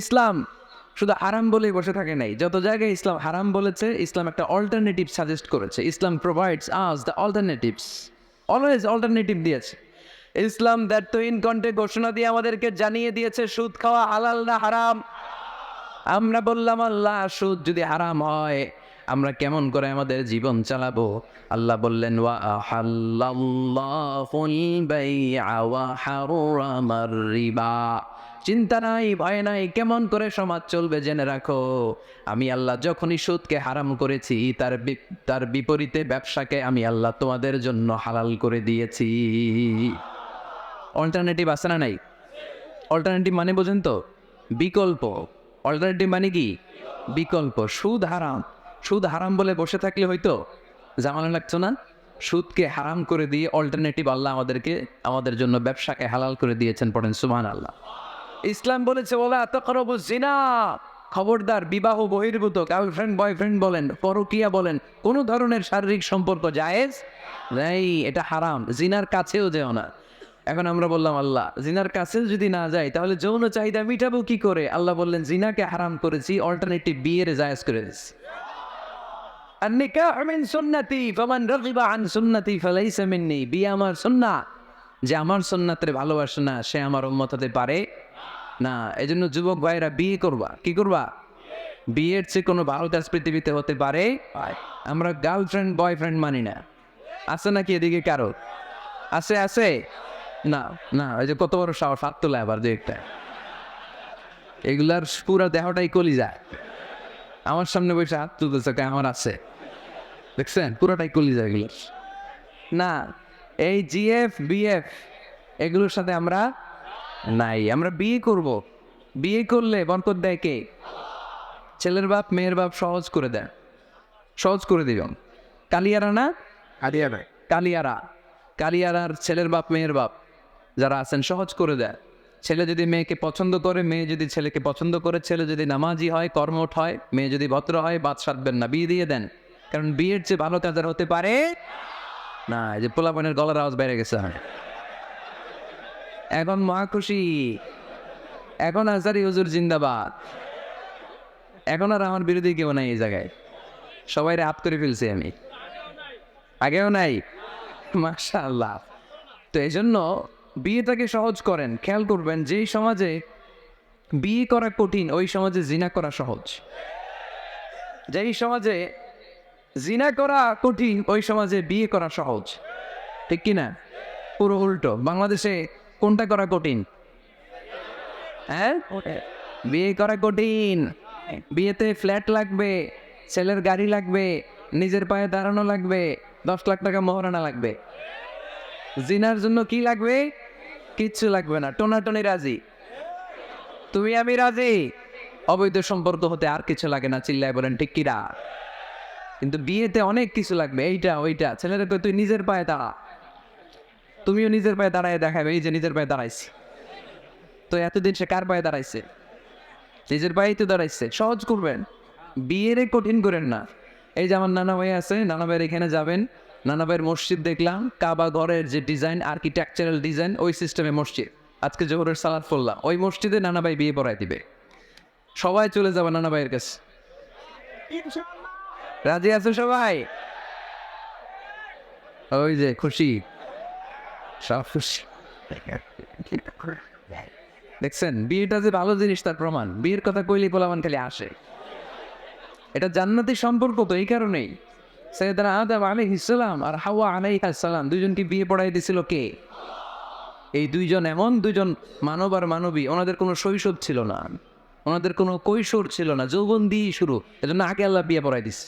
ইসলাম শুধু হারাম বলেই বসে থাকে নাই। যত জায়গায় ইসলাম হারাম বলেছে, ইসলাম একটা অল্টারনেটিভ সাজেস্ট করেছে। Islam provides us the alternatives always alternative দিয়েছে। ইসলাম দ্যাট তো ইন কন্টে ঘোষণা দিয়ে আমাদেরকে জানিয়ে দিয়েছে, সুদ খাওয়া হালাল না হারাম? আমরা বললাম, আল্লাহ, সুদ যদি হারাম হয়, আমরা কেমন করে আমাদের জীবন চালাবো? আল্লাহ বললেন, ওয়া রিবা। চিন্তা নাই, ভয় নাই, কেমন করে সমাজ চলবে জেনে রাখো। আমি আল্লাহ যখনই সুদকে হারাম করেছি, তার তার বিপরীতে ব্যবসাকে আমি আল্লাহ তোমাদের জন্য হালাল করে দিয়েছি। অল্টারনেটিভ আছে না নাই? অল্টারনেটিভ মানে বোঝেন তো? বিকল্প। অল্টারনেটিভ মানে কি? বিকল্প। সুদ হারাম। সুদ হারাম বলে বসে থাকলে হয়তো জামানো লাগতো না? সুদকে হারাম করে দিয়ে অল্টারনেটিভ আল্লাহ আমাদেরকে, আমাদের জন্য ব্যবসাকে হালাল করে দিয়েছেন, পড়েন সুমান আল্লাহ ইসলাম বলেছে বলা তকরবু জিনা খবরদার, বিবাহ বহির্ভূত গার্লফ্রেন্ড বয়ফ্রেন্ড বলেন, পরকিয়া বলেন, কোনো ধরনের শারীরিক সম্পর্ক জায়েজ নেই, এটা হারাম, জিনার কাছেও যেও না। এখন আমরা বললাম, আল্লাহ, জিনার কাছেও যদি না যাই, তাহলে যৌন চাহিদা মিটাবো কি করে? আল্লাহ বললেন, জিনাকে হারাম করেছি অল্টারনেটিভ বিয়ের জায়েজ করে মিন্নি বিয়ে আমার সুন্নাত যে আমার সুন্নাতের ভালোবাসে না, সে আমার উম্মত হতে পারে। না এই জন্য যুবক ভাইরা বিয়ে করবা। কি করবা? বিয়ের চেয়ে কোনো ভালো কাজ পৃথিবীতে হতে পারে? আমরা গার্লফ্রেন্ড বয়ফ্রেন্ড মানি না। আছে নাকি এদিকে কারও? আছে আছে? না না ওই যে কত বড় সাহস, হাত তোলা আবার যে একটা। এগুলার পুরো দেহটাই কলি যায় আমার সামনে বসে হাত তুলতেছে আমার আছে। দেখছেন? পুরোটাই কলি যায় এগুলোর। না, এই জিএফ বিএফ এগুলোর সাথে আমরা নাই আমরা বিয়ে করব। বিয়ে করলে বরকত দেয় কে? ছেলের বাপ মেয়ের বাপ সহজ করে দেয়। সহজ করে দিবেন। কালিয়ারা না? নাই। কালিয়ারা। কালিয়ারার ছেলের বাপ মেয়ের বাপ যারা আছেন সহজ করে দেয়। ছেলে যদি মেয়েকে পছন্দ করে মেয়ে যদি ছেলেকে পছন্দ করে ছেলে যদি নামাজি হয় কর্মঠ হয় মেয়ে যদি ভদ্র হয় বাদ সাধবেন না বিয়ে দিয়ে দেন। কারণ বিয়ের চেয়ে ভালো কাজ আর হতে পারে না। এই যে পোলাপানের গলার আওয়াজ বেড়ে গেছে এখন মহা খুশি। এখন আজারি হুজুর জিন্দাবাদ। এখন আর আমার বিরোধী কেউ নাই এই জায়গায়। সবাই হাত করে ফেলছি আমি। আগেও নাই। মাশাআল্লাহ। তো এই জন্য বিয়েটাকে সহজ করেন, খেয়াল করবেন যেই সমাজে বিয়ে করা কঠিন, ওই সমাজে জিনা করা সহজ। যেই সমাজে জিনা করা কঠিন, ওই সমাজে বিয়ে করা সহজ। ঠিক কি না পুরো উল্টো। বাংলাদেশে কোনটা করা কঠিন? হ্যাঁ? বিয়ে করা কঠিন। বিয়েতে ফ্ল্যাট লাগবে ছেলের গাড়ি লাগবে নিজের পায়ে দাঁড়ানো লাগবে দশ লাখ টাকা মহারানা লাগবে। জিনার জন্য কি লাগবে? কিচ্ছু লাগবে না। টোনাটনি রাজি। তুমি আমি রাজি? অবৈধ সম্পর্ক হতে আর কিছু লাগে না চিল্লায় বলেন ঠিক কিরা কিন্তু বিয়েতে অনেক কিছু লাগবে এইটা ওইটা। ছেলেরা তুই নিজের পায়ে দাঁড়া। তুমিও নিজের পায়ে দাঁড়ায় দেখাবে, এই যে নিজের পায়ে দাঁড়াইছে। তো এতদিন সে কার পায়ে দাঁড়াইছে? নিজের পায়েই তো দাঁড়াইছে, সহজ করবেন। বিয়েরে কঠিন করেন না। এই যে আমার নানা ভাই আছে, নানা ভাইয়ের এখানে যাবেন, নানা ভাইয়ের মসজিদ দেখলাম, কাবা ঘরের যে ডিজাইন আর্কিটেকচারাল ডিজাইন ওই সিস্টেমে মসজিদ। আজকে জোহরের সালাদ পড়লাম, ওই মসজিদে নানা ভাই বিয়ে পড়াই দিবে। সবাই চলে যাবে নানা ভাইয়ের কাছে। রাজি আছে সবাই? ওই যে খুশি। খুশি দেখছেন, বিয়েটা যে ভালো জিনিস, তার প্রমাণ। বিয়ের কথা কইলি পোলামান খালি আসে এটা জান্নাতি সম্পর্ক তো, এই কারণেই। সৈয়দানা আদম আলী ইসলাম আর হাওয়া আলাই সালাম দুজনকে বিয়ে পড়াই দিছিল কে? এই দুইজন এমন দুজন মানব আর মানবী, ওনাদের কোনো শৈশব ছিল না। ওনাদের কোনো কৈশোর ছিল না, যৌবন দিয়েই শুরু। এজন্য আগে আল্লাহ বিয়ে পড়াই দিস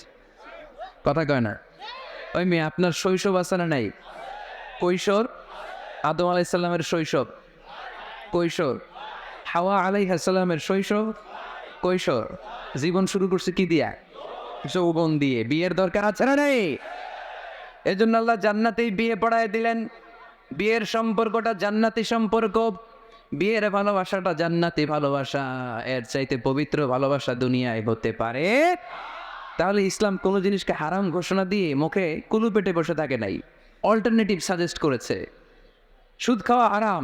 কথা কয় না। ওই মেয়ে, আপনার শৈশব আছে না নাই? কৈশোর আদম আলাইসাল্লামের শৈশব? কৈশোর। হাওয়া আলাই হাসালামের শৈশব? কৈশোর। জীবন শুরু করছে কি দিয়া? যৌবন দিয়ে। বিয়ের দরকার আছে না নেই? এজন্য আল্লাহ জান্নাতেই বিয়ে পড়ায় দিলেন। বিয়ের সম্পর্কটা জান্নাতি সম্পর্ক। বিয়ের ভালোবাসাটা জান্নাতি ভালোবাসা। এর চাইতে পবিত্র ভালোবাসা দুনিয়ায় হতে পারে। তাহলে ইসলাম কোনো জিনিসকে হারাম ঘোষণা দিয়ে মুখে কুলু পেটে বসে থাকে নাই। অল্টারনেটিভ সাজেস্ট করেছে। সুদ খাওয়া হারাম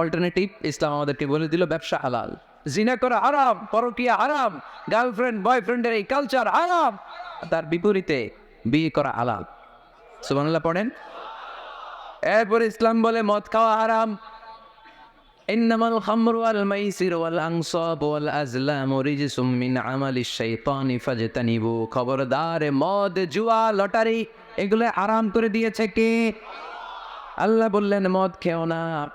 অল্টারনেটিভ ইসলাম আমাদেরকে বলে দিল ব্যবসা হালাল জিনা করা হারাম পরকিয়া হারাম গার্লফ্রেন্ড বয়ফ্রেন্ডের এই কালচার হারাম তার বিপরীতে বিয়ে করা হালাল সুবহানাল্লাহ পড়েন এরপর ইসলাম বলে মদ খাওয়া হারাম إنما الخمر والميسر والأنصاب والأزلام رجس من عمل الشيطان فاجتنبوا খবরদার মদ জুয়া লটারি এগুলো আরাম করে দিয়েছে কে আল্লাহ বললেন, মদ খেও না।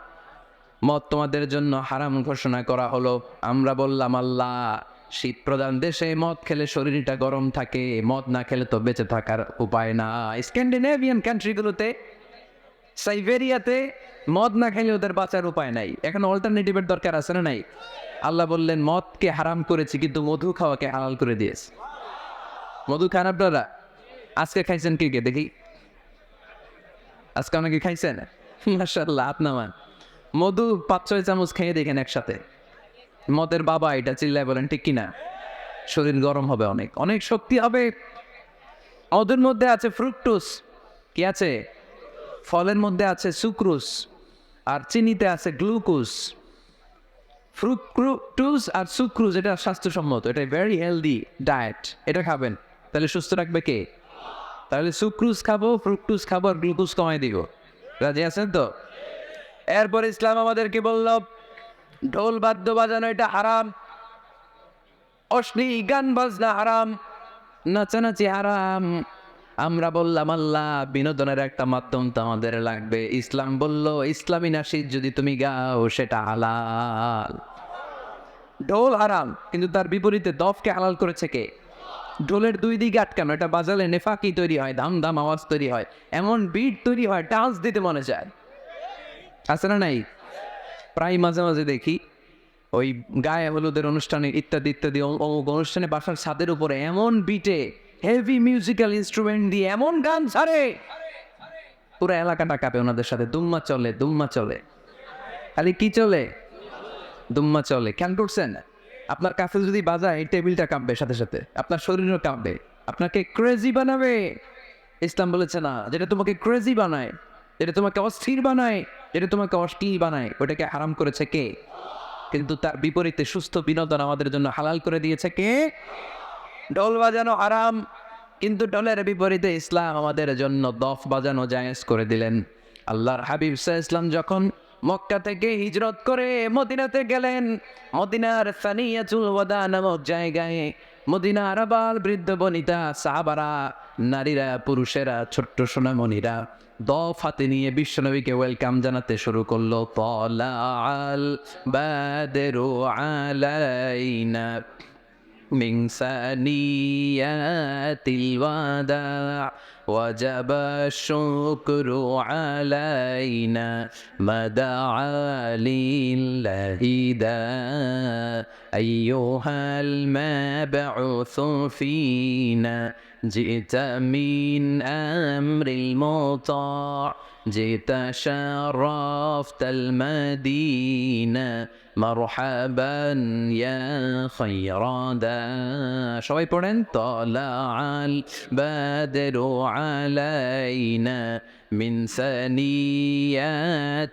মদ তোমাদের জন্য হারাম ঘোষণা করা হলো। আমরা বললাম, আল্লাহ, শীত প্রধান দেশে মদ খেলে শরীরটা গরম থাকে। মদ না খেলে তো বেঁচে থাকার উপায় না। স্ক্যান্ডিনেভিয়ান কান্ট্রিগুলোতে, সাইবেরিয়াতে মদ না খেলে ওদের বাঁচার উপায় নাই। এখন অল্টারনেটিভের দরকার আছে না নাই? আল্লাহ বললেন, মদকে হারাম করেছি, কিন্তু মধু খাওয়াকে হালাল করে দিয়েছে। মধু খান আপনারা? আজকে খাইছেন কে কে? দেখি। আজকে অনেকে খাইছেন? মাসাল্লাহ আপনামান মধু, পাঁচ, ছয় চামচ খেয়ে দেখেন একসাথে। মদের বাবা এটা চিল্লায় বলেন, ঠিক কিনা? শরীর গরম হবে অনেক। অনেক শক্তি হবে। মধুর মধ্যে আছে ফ্রুকটুস কি আছে? ফলের মধ্যে আছে সুক্রুস আর চিনিতে আছে গ্লুকোজ। ফ্রুক্রুটুস আর সুক্রুজ, এটা স্বাস্থ্যসম্মত। এটা ভেরি হেলদি ডায়েট এটা খাবেন। তাহলে সুস্থ রাখবে কে? তাহলে সুক্রুজ খাব ফ্রুকটুস খাব আর গ্লুকোজ কমাই দিব। রাজি আছেন তো? এরপর ইসলাম আমাদেরকে বলল, ঢোল, বাদ্য বাজানো, এটা হারাম। অশ্লীল গান, বাজনা হারাম। নাচানাচি হারাম। আমরা বললাম, আল্লাহ, বিনোদনের একটা মাধ্যম তো আমাদের লাগবে। ইসলাম বলল, ইসলামী নাসিদ যদি তুমি গাও, সেটা হালাল। ঢোল হারাম, কিন্তু তার বিপরীতে দফকে হালাল করেছে কে? ঢোলের দুই দিকে আটকানো, এটা বাজালে নেফাকি তৈরি হয় দাম দাম আওয়াজ তৈরি হয়, এমন বিট তৈরি হয় ডান্স দিতে মনে চায়। আছে না নাই? প্রায় মাঝে মাঝে দেখি, ওই গায়ে হলুদের অনুষ্ঠানে ইত্যাদি ইত্যাদি অনুষ্ঠানে বাসার ছাদের উপরে এমন বিটে হেভি মিউজিক্যাল ইনস্ট্রুমেন্ট দিয়ে এমন গান ছাড়ে। পুরো এলাকাটা কাঁপে ওনাদের সাথে, দুম্মা চলে দুম্মা চলে। খালি কি চলে? দুম্মা চলে। খেয়াল করছেন? আপনার কাছে যদি বাজায় টেবিলটা কাঁপবে সাথে সাথে। আপনার শরীরও কাঁপবে। আপনাকে ক্রেজি বানাবে। ইসলাম বলেছে না, যেটা তোমাকে ক্রেজি বানায়, যেটা তোমাকে অস্থির বানায়, যেটা তোমাকে অশ্লীল বানায়, ওটাকে হারাম করেছে কে? কিন্তু তার বিপরীতে সুস্থ বিনোদন আমাদের জন্য হালাল করে দিয়েছে কে? ঢোল বাজানো আরাম কিন্তু ঢোলের বিপরীতে ইসলাম আমাদের জন্য দফ বাজানো জায়েজ করে দিলেন। আল্লাহর হাবিব সাহ ইসলাম যখন মক্কা থেকে হিজরত করে মদিনাতে গেলেন। মদিনার সানিয়া চুলবদা নামক জায়গায় মদিনার আবার বৃদ্ধ বনিতা সাহাবারা, নারীরা, পুরুষেরা, ছোট্ট সোনামণিরা দফ হাতে নিয়ে বিশ্বনবীকে ওয়েলকাম জানাতে শুরু করল। তলাল বাদেরু আলাইনা মিংসানিয়া তিলওয়াদা وجب الشكر علينا ما دعا لله داع أيها المبعوث فينا جئت من أمر المطاع جئت شرفت المدينة مرحبا يا خير دا সবাই পড়েন طلع البدر علينا من ثنيات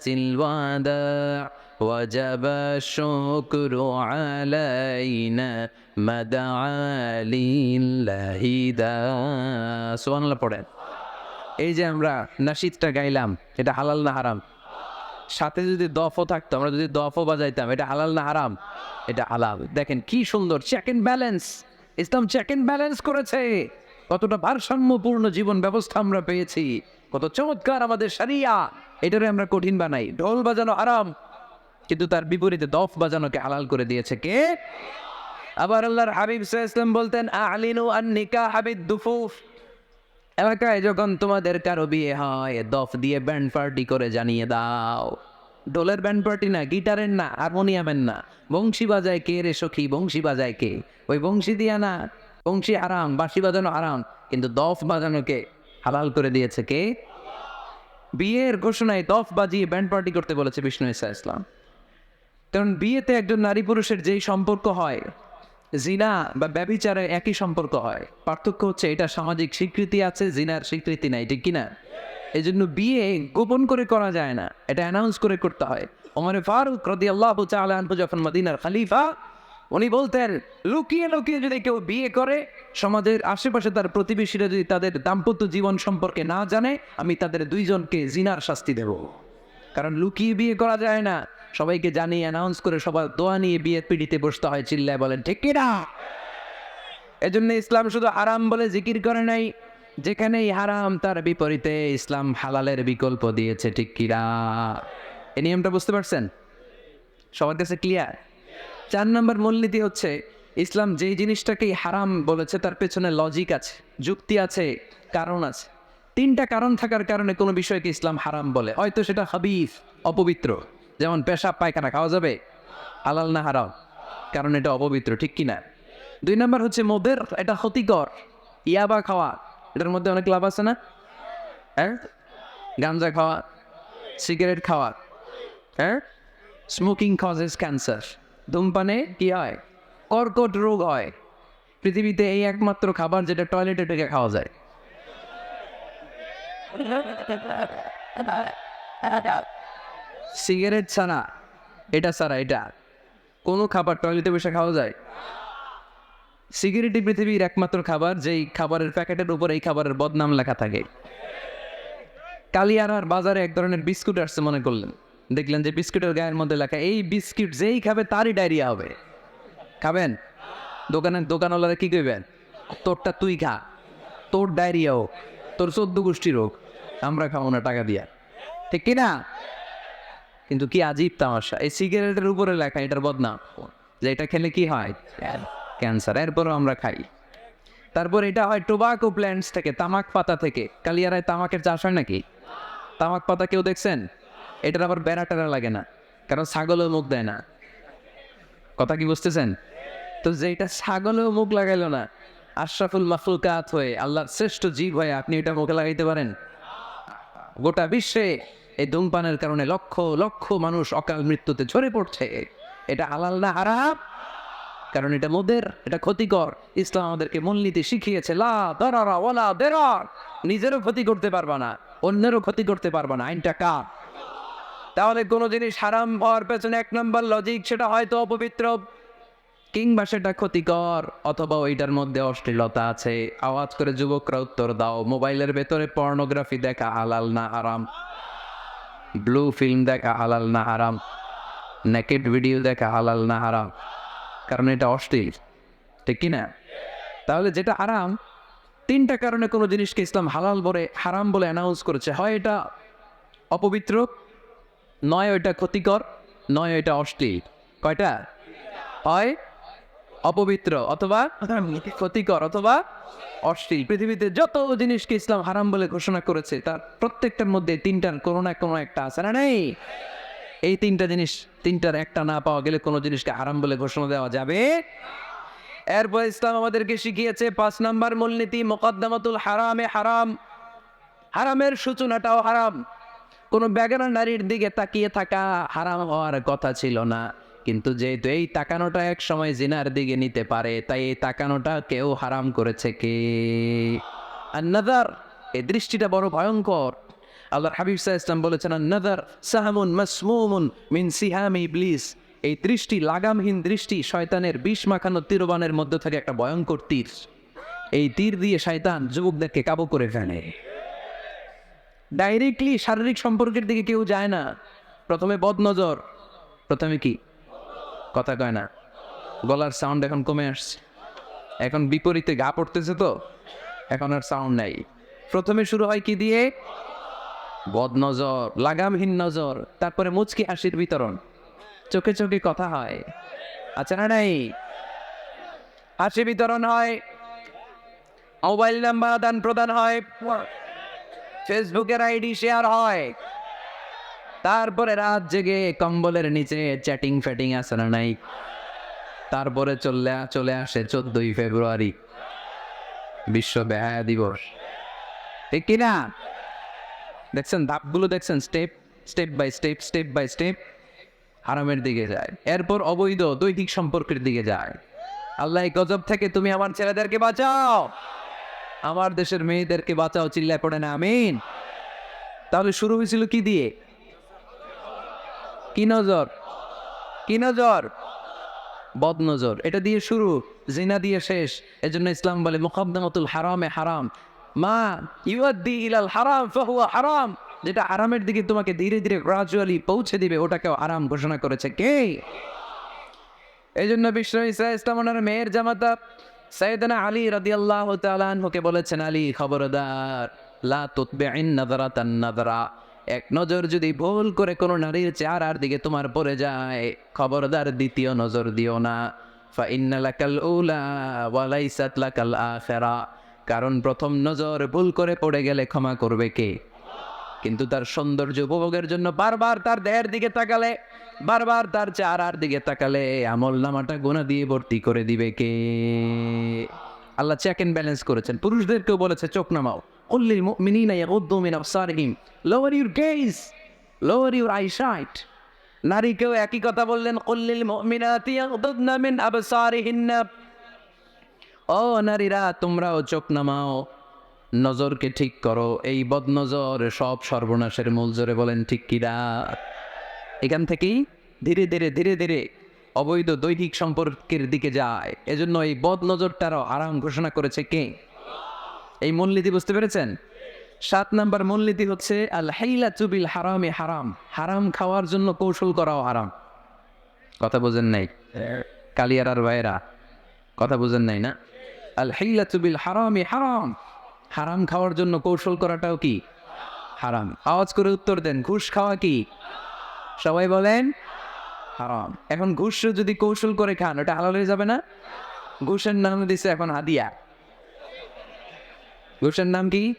الوداع وجب الشكر علينا ما دعا لله دا সুবহানাল্লাহ পড়েন এই যে আমরা নাশিদটা গাইলাম এটা হালাল না হারাম সাথে যদি দফও থাকতো, আমরা যদি দফও বাজাইতাম, এটা হালাল না হারাম? এটা হালাল। দেখেন কি সুন্দর check and balance Islam check and balance করেছে। কতটা ভারসাম্যপূর্ণ জীবন ব্যবস্থা আমরা পেয়েছি। কত চমৎকার আমাদের সারিয়া এটারে আমরা কঠিন বানাই। ঢোল বাজানো আরাম কিন্তু তার বিপরীতে দফ বাজানোকে হালাল করে দিয়েছে কে? আবার আল্লাহর হাবিব ওয়াসাল্লাম বলতেন, আলিনু আন নিকাহ হাবিদ দুফুফ এলাকায় যখন তোমাদের কারও বিয়ে হয়, দফ দিয়ে ব্যান্ড পার্টি করে জানিয়ে দাও। ডোলের ব্যান্ড পার্টি না, গিটারের না, হারমোনিয়ামের না। বংশী বাজায় কে রে সখী, বংশী বাজায় কে? ওই বংশী দিয়া না, বংশী আরাম, বাঁশি বাজানো আরাম, কিন্তু দফ বাজানোকে হালাল করে দিয়েছে কে? বিয়ের ঘোষণায় দফ বাজিয়ে ব্যান্ড পার্টি করতে বলেছে বিষ্ণু ইসা ইসলাম। কারণ বিয়েতে একজন নারী পুরুষের যেই সম্পর্ক হয় জিনা বা ব্যবিচারের একই সম্পর্ক হয়। পার্থক্য হচ্ছে এটা সামাজিক স্বীকৃতি আছে, জিনার স্বীকৃতি নাই, ঠিক কিনা? এই জন্য বিয়ে গোপন করে করা যায় না, এটা অ্যানাউন্স করে করতে হয়। ওমর ফারুক রদি আল্লাহ আনহু যখন মদিনার খালিফা, উনি বলতেন, লুকিয়ে লুকিয়ে যদি কেউ বিয়ে করে, সমাজের আশেপাশে তার প্রতিবেশীরা যদি তাদের দাম্পত্য জীবন সম্পর্কে না জানে, আমি তাদের দুইজনকে জিনার শাস্তি দেব। কারণ লুকিয়ে বিয়ে করা যায় না। সবাইকে জানিয়ে অ্যানাউন্স করে সবার দোয়া নিয়ে বিয়ে পিড়িতে বসতে হয়, চিল্লায় বলেন, ঠিক কিনা এজন্য ইসলাম শুধু আরাম বলে জিকির করে নাই, যেখানেই হারাম তার বিপরীতে ইসলাম হালালের বিকল্প দিয়েছে, ঠিক কিরা এই নিয়মটা বুঝতে পারছেন? সবার কাছে ক্লিয়ার চার নম্বর মূলনীতি হচ্ছে, ইসলাম যেই জিনিসটাকেই হারাম বলেছে তার পেছনে লজিক আছে, যুক্তি আছে, কারণ আছে। তিনটা কারণ থাকার কারণে কোনো বিষয়কে ইসলাম হারাম বলে, হয়তো সেটা হাবিফ অপবিত্র। যেমন পেশাব পায়খানা খাওয়া যাবে, হালাল না হারাম? কারণ এটা অপবিত্র, ঠিক কিনা? দুই নম্বর হচ্ছে মোদের, এটা ক্ষতিকর। ইয়াবা খাওয়া, এটার মধ্যে অনেক লাভ আছে না? হ্যাঁ গাঞ্জা খাওয়া, সিগারেট খাওয়া হ্যাঁ স্মোকিং কজেস ক্যান্সার ধূমপানে কি হয়? কর্কট রোগ হয়। পৃথিবীতে এই একমাত্র খাবার যেটা টয়লেটে ঢুকে খাওয়া যায়। সিগারেট ছাড়া, এটা ছাড়া, এটা। কোনো খাবার টয়লেটে বসে খাওয়া যায়? সিগারেটই পৃথিবীর একমাত্র খাবার, যেই খাবারের প্যাকেটের উপর এই খাবারের বদনাম লেখা থাকে। কালিয়ারার বাজারে এক ধরনের বিস্কুট আসছে, মনে করলেন। দেখলেন যে বিস্কুটের গায়ের মধ্যে লেখা, এই বিস্কুট যেই খাবে তারই ডায়রিয়া হবে। খাবেন? দোকানের দোকানওয়ালারা কি করবেন তোরটা তুই খা। তোর ডায়রিয়া হোক, তোর চোদ্দ গোষ্ঠী রোগ, আমরা খাব না টাকা দিয়া। ঠিক কিনা? কিন্তু কি আজীব তামাশা? এই সিগারেটের উপরে লেখা এটার বদনাম। যে এটা খেলে কি হয়? ক্যান্সার এরপরও আমরা খাই। তারপর এটা হয় টোবাকো প্ল্যান্টস থেকে, তামাক পাতা থেকে। কালিয়ারায় তামাকের চাষ হয় নাকি? তামাক পাতা কেউ দেখছেন? এটার আবার বেড়া টেরা লাগে না। কারণ ছাগলও মুখ দেয় না। কথা কি বুঝতেছেন? তো যেটা ছাগলেও মুখ লাগাইলো না, আশরাফুল মাফুল মাফলুকাত হয়ে, আল্লাহর শ্রেষ্ঠ জীব হয়ে আপনি এটা মুখে লাগাইতে পারেন? গোটা বিশ্বে এই ধূমপানের কারণে লক্ষ লক্ষ মানুষ অকাল মৃত্যুতে ঝরে পড়ছে। এটা হালাল না হারাম? কারণ এটা মোদের, এটা ক্ষতিকর। ইসলাম আমাদেরকে মূলনীতি শিখিয়েছে, লা ওলা নিজেরও ক্ষতি করতে পারবা না, অন্যেরও ক্ষতি করতে পারবা না। আইনটা কার? তাহলে কোনো জিনিস হারাম হওয়ার পেছনে এক নম্বর লজিক সেটা হয়তো অপবিত্র। কিংবা সেটা ক্ষতিকর, অথবা ওইটার মধ্যে অশ্লীলতা আছে। আওয়াজ করে যুবকরা উত্তর দাও, মোবাইলের ভেতরে পর্নোগ্রাফি দেখা হালাল না হারাম? ব্লু ফিল্ম দেখা হালাল না হারাম? নেকেড ভিডিও দেখা হালাল না হারাম? কারণ এটা অশ্লীল। ঠিক কি না তাহলে যেটা হারাম, তিনটা কারণে কোনো জিনিসকে ইসলাম হালাল বলে, হারাম বলে অ্যানাউন্স করেছে। হয় এটা অপবিত্র, নয় ওইটা ক্ষতিকর, নয় ওইটা অশ্লীল। কয়টা? হয় অপবিত্র অথবা ক্ষতিকর অথবা অশ্লীল। পৃথিবীতে যত জিনিসকে ইসলাম হারাম বলে ঘোষণা করেছে, তার প্রত্যেকটার মধ্যে তিনটার কোনো না কোনো একটা আছে না নেই? এই তিনটা জিনিস, তিনটার একটা না পাওয়া গেলে কোনো জিনিসকে হারাম বলে ঘোষণা দেওয়া যাবে? এরপর ইসলাম আমাদেরকে শিখিয়েছে পাঁচ নাম্বার মূলনীতি, মোকদ্দমাতুল হারামে হারাম। হারামের সূচনাটাও হারাম। কোনো বেগানা নারীর দিকে তাকিয়ে থাকা হারাম হওয়ার কথা ছিল না। কিন্তু যেহেতু এই তাকানোটা এক সময় জিনার দিকে নিতে পারে, তাই এই তাকানোটা কেউ হারাম করেছে কে? আর নাদার এই দৃষ্টিটা বড় ভয়ঙ্কর। আল্লাহ হাবিব সাহা ইসলাম বলেছেন নাদার সাহামুন মাসমুমুন মিন সিহামি ইবলিস। এই দৃষ্টি, লাগামহীন দৃষ্টি শয়তানের বিষ মাখানো তীরবানের মধ্যে থেকে একটা ভয়ঙ্কর তীর। এই তীর দিয়ে শয়তান যুবকদেরকে কাবু করে ফেলে। ডাইরেক্টলি শারীরিক সম্পর্কের দিকে কেউ যায় না। প্রথমে বদনজর, প্রথমে কি? কথা কয় না। গলার সাউন্ড এখন কমে আসছে। এখন বিপরীতে গা পড়তেছে তো, এখন আর সাউন্ড নাই। প্রথমে শুরু হয় কি দিয়ে? বদনজর, লাগামহীন নজর, তারপরে মুচকি হাসির বিতরণ। চোখে চোখে কথা হয় আচ্ছা না নাই? হাসি বিতরণ হয়, মোবাইল নাম্বার আদান প্রদান হয় ফেসবুকের আইডি শেয়ার হয়। তারপরে রাত জেগে কম্বলের নিচে চ্যাটিং ফ্যাটিং আছে না নাই? তারপরে চলে চলে আসে চোদ্দই ফেব্রুয়ারি। বিশ্ব বেহায়া দিবস। ঠিক কিনা? দেখছেন, ধাপগুলো দেখছেন step step by step step by step হারামের দিকে যায়। এরপর অবৈধ দৈহিক সম্পর্কের দিকে যায়। আল্লাহ গজব থেকে তুমি আমার ছেলেদেরকে বাঁচাও। আমার দেশের মেয়েদেরকে বাঁচাও, চিল্লায় পড়ে না, আমিন। তাহলে শুরু হয়েছিল কি দিয়ে? কি নজর? কি নজর? বদ নজর এটা দিয়ে শুরু, জিনা দিয়ে শেষ। এজন্য ইসলাম বলে, মুকদ্দমাতুল হারামে হারাম। মা ইউদ্দি ইলাল হারাম ফাহুয়া হারাম। যেটা আরামের দিকে তোমাকে ধীরে ধীরে গ্রাজুয়ালি পৌঁছে দিবে, ওটাকেও আরাম ঘোষণা করেছে কে? এই জন্য ইসা ইসলাম ওনার মেয়ের জামাতা সৈয়দনা আলী রাদিয়াল্লাহ তাআলাকে বলেছেন, আলী খবরদার, লা তুতবিইন নাযরাতান নাযরা। এক নজর যদি ভুল করে কোনো নারীর চেহারার দিকে তোমার পড়ে যায়, খবরদার দ্বিতীয় নজর দিও না। কারণ প্রথম নজর ভুল করে পড়ে গেলে ক্ষমা করবে কে? কিন্তু তার সৌন্দর্য উপভোগের জন্য বারবার তার দেহের দিকে তাকালে, বারবার তার চেহারার দিকে তাকালে আমল নামাটা গোনা দিয়ে ভর্তি করে দিবে কে? আল্লাহ চেক এন্ড ব্যালেন্স করেছেন। পুরুষদেরকেও বলেছে, চোখ নামাও। কুল্লিল মুমিনিনা ইয়াগুদ্দু মিন আবসারিহিম lower your gaze lower your eyesight নারীকেও একই কথা বললেন কুল্লিল মুমিনাতি ইয়াগুদ্দুনা মিন আবসারিহিন্না ও নারীরা, তোমরাও চোখ নামাও, নজরকে ঠিক করো। এই বদনজর সব সর্বনাশের মূল, জোরে বলেন, ঠিক কিরা এখান থেকেই ধীরে ধীরে ধীরে ধীরে অবৈধ দৈহিক সম্পর্কের দিকে যায়। এজন্য এই বদনজরটারও আরাম ঘোষণা করেছে কে? এই মূলনীতি বুঝতে পেরেছেন? সাত নাম্বার মূলনীতি হচ্ছে আল হাইলা চুবিল হারামে। হারাম হারাম খাওয়ার জন্য কৌশল করাও হারাম। কথা বোঝেন নাই? কালিয়ারার ভাইয়েরা, কথা বোঝেন নাই না? আল হাইলা চুবিল হারামে হারাম। হারাম খাওয়ার জন্য কৌশল করাটাও কি? হারাম। আওয়াজ করে উত্তর দেন, ঘুষ খাওয়া কি? সবাই বলেন, হারাম। এখন ঘুষ যদি কৌশল করে খান, ওটা হালাল হয়ে যাবে না? ঘুষের নাম দিছে এখন হাদিয়া। ঘুষের নাম কি?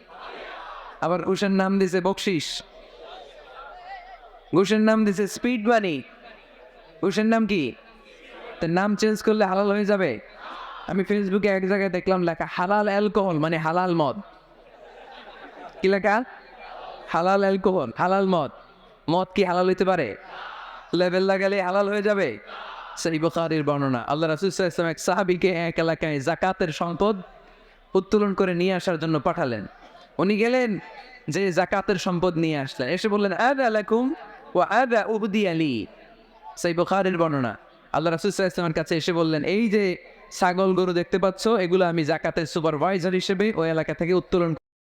আবার ঘুষের নাম দিছে বকশিস। ঘুষের নাম দিছে স্পিড মানি ঘুষের নাম কি? তো নাম চেঞ্জ করলে হালাল হয়ে যাবে। আমি ফেসবুকে এক জায়গায় দেখলাম লেখা হালাল অ্যালকোহল মানে হালাল মদ। কি লেখা? হালাল অ্যালকোহল হালাল মদ। মদ কি হালাল হইতে পারে? লেভেল লাগালে হালাল হয়ে যাবে। সেই বুখারির বর্ণনা। আল্লাহ রাসুল এক সাহাবিকে এক এলাকায় জাকাতের সম্পদ উত্তোলন করে নিয়ে আসার জন্য পাঠালেন। উনি গেলেন যে জাকাতের সম্পদ নিয়ে আসলেন। এসে বললেন, আদা আলাইকুম ও আদা উবদি আলী সেই বর্ণনা। আল্লাহ রাসুলের কাছে এসে বললেন, এই যে ছাগল গরু দেখতে পাচ্ছ, এগুলো আমি জাকাতের সুপারভাইজার হিসেবে ওই এলাকা থেকে উত্তোলন